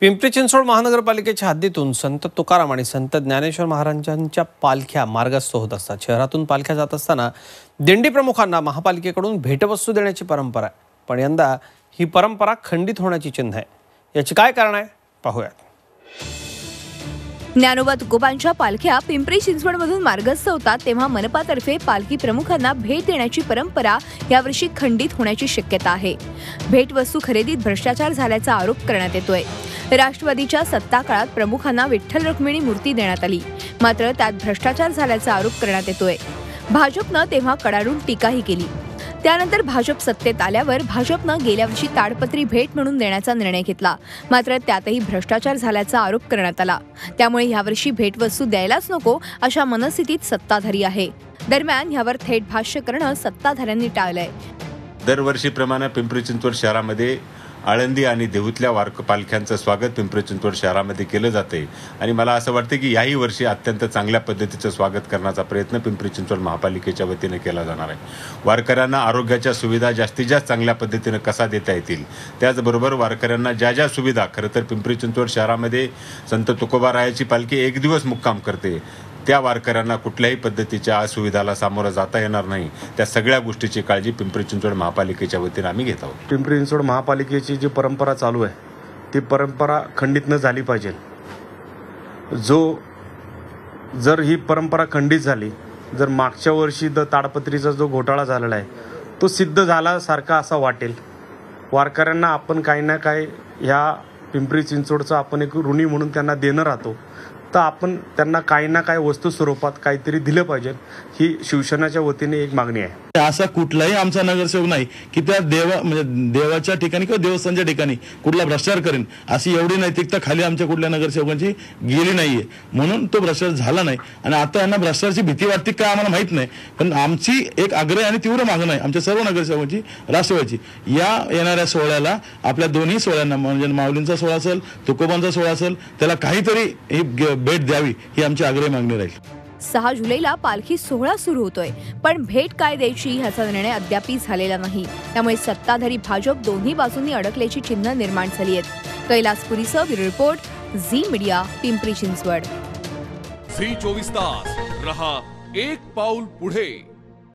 पिंपरी चिंचवड महानगरपालिकेच्या हद्दीतून संत तुकाराम आणि संत ज्ञानेश्वर महाराजांच्या पालख्या मार्गस्थ होत असतात. शहरातून पालख्या जात असताना दिंडी प्रमुखांना महापालिकेकडून भेटवस्तू देण्याची परंपरा आहे. पण यंदा ही परंपरा खंडित होण्याची चिन्ह आहे. याची काय कारण आहे? पाहूयात. ज्ञानोबा तुकोबांच्या पालख्या पिंपरी चिंचवडमधून मार्गस्थ होतात तेव्हा मनपातर्फे पालखी प्रमुखांना भेट देण्याची परंपरा यावर्षी खंडित होण्याची शक्यता आहे. भेटवस्तू खरेदीत भ्रष्टाचार झाल्याचा आरोप करण्यात येतोय. राष्ट्रवादीच्या सत्ता काळात प्रमुखांना विठ्ठल रुक्मिणी मूर्ती देण्यात आली. मात्र त्यात भ्रष्टाचार झाल्याचा आरोप करण्यात येतोय. भाजपनं तेव्हा कडाडून टीकाही केली. त्यानंतर भाजप सत्तेत आल्यावर भाजपनं गेल्या वर्षी ताडपत्री भेट म्हणून देण्याचा निर्णय घेतला. मात्र त्यातही भ्रष्टाचार झाल्याचा आरोप करण्यात आला. त्यामुळे यावर्षी भेटवस्तू द्यायलाच नको अशा मनस्थितीत सत्ताधारी आहे. दरम्यान यावर थेट भाष्य करणं सत्ताधाऱ्यांनी टाळलंय. दरवर्षीप्रमाणे पिंपरी चिंचवड शहरामध्ये आळंदी आणि देहूतल्या वारक पालख्यांचं स्वागत पिंपरी चिंचवड शहरामध्ये केलं जाते. आणि मला असं वाटतं की याही वर्षी अत्यंत चांगल्या पद्धतीचं स्वागत करण्याचा प्रयत्न पिंपरी चिंचवड महापालिकेच्या वतीने केला जाणार आहे. वारकऱ्यांना आरोग्याच्या सुविधा जास्तीत जास्त चांगल्या पद्धतीनं कसा देता येतील? त्याचबरोबर वारकऱ्यांना ज्या ज्या सुविधा खरं तर पिंपरी चिंचवड शहरामध्ये संत तुकोबारायाची पालखी एक दिवस मुक्काम करते त्या वारकऱ्यांना कुठल्याही पद्धतीच्या असुविधाला सामोरं जाता येणार नाही. त्या सगळ्या गोष्टीची काळजी पिंपरी चिंचवड महापालिकेच्या वतीने आम्ही घेत आहोत. पिंपरी चिंचवड महापालिकेची जी परंपरा चालू आहे ती परंपरा खंडित न झाली पाहिजे. जो जर ही परंपरा खंडित झाली जर मागच्या वर्षी द ताडपत्रीचा जो घोटाळा झालेला आहे तो सिद्ध झाल्यासारखा असा वाटेल. वारकऱ्यांना आपण काही ना काही ह्या पिंपरी चिंचवडचं आपण एक ऋणी म्हणून त्यांना देणं राहतो. तर आपण त्यांना काही ना काही वस्तू स्वरूपात काहीतरी दिलं पाहिजे ही शिवसेनाच्या वतीने एक मागणी आहे. असा कुठलाही आमचा नगरसेवक नाही की त्या देवा म्हणजे देवाच्या ठिकाणी किंवा देवस्थानच्या ठिकाणी कुठला भ्रष्टाचार करेन अशी एवढी नैतिकता खाली आमच्या कुठल्या नगरसेवकांची गेली नाहीये. म्हणून तो भ्रष्टाचार झाला नाही. आणि आता यांना भ्रष्टाचारची भीती वाटते काय आम्हाला माहीत नाही. पण आमची एक आग्रह आणि तीव्र मागणं आहे आमच्या सर्व नगरसेवकांची राष्ट्रवादीची. या येणाऱ्या सोहळ्याला आपल्या दोन्ही सोहळ्यांना म्हणजे माऊलींचा सोहळा असेल तुकोबांचा सोहळा असेल त्याला काहीतरी ही भेट द्यावी ही आमची आग्रही मागणी राहील. सहा जुलैला पालखी सोहळा सुरू होतोय. पण भेट काय द्यायची ह्याचा निर्णय अद्यापही झालेला नाही. त्यामुळे सत्ताधारी भाजप दोन्ही बाजूंनी अडकल्याची चिन्ह निर्माण झाली आहेत. कैलासपुरीसह bureau report Zee media Pimpri Chinchwad. Zee चोवीस तास. रहा एक पाऊल पुढे.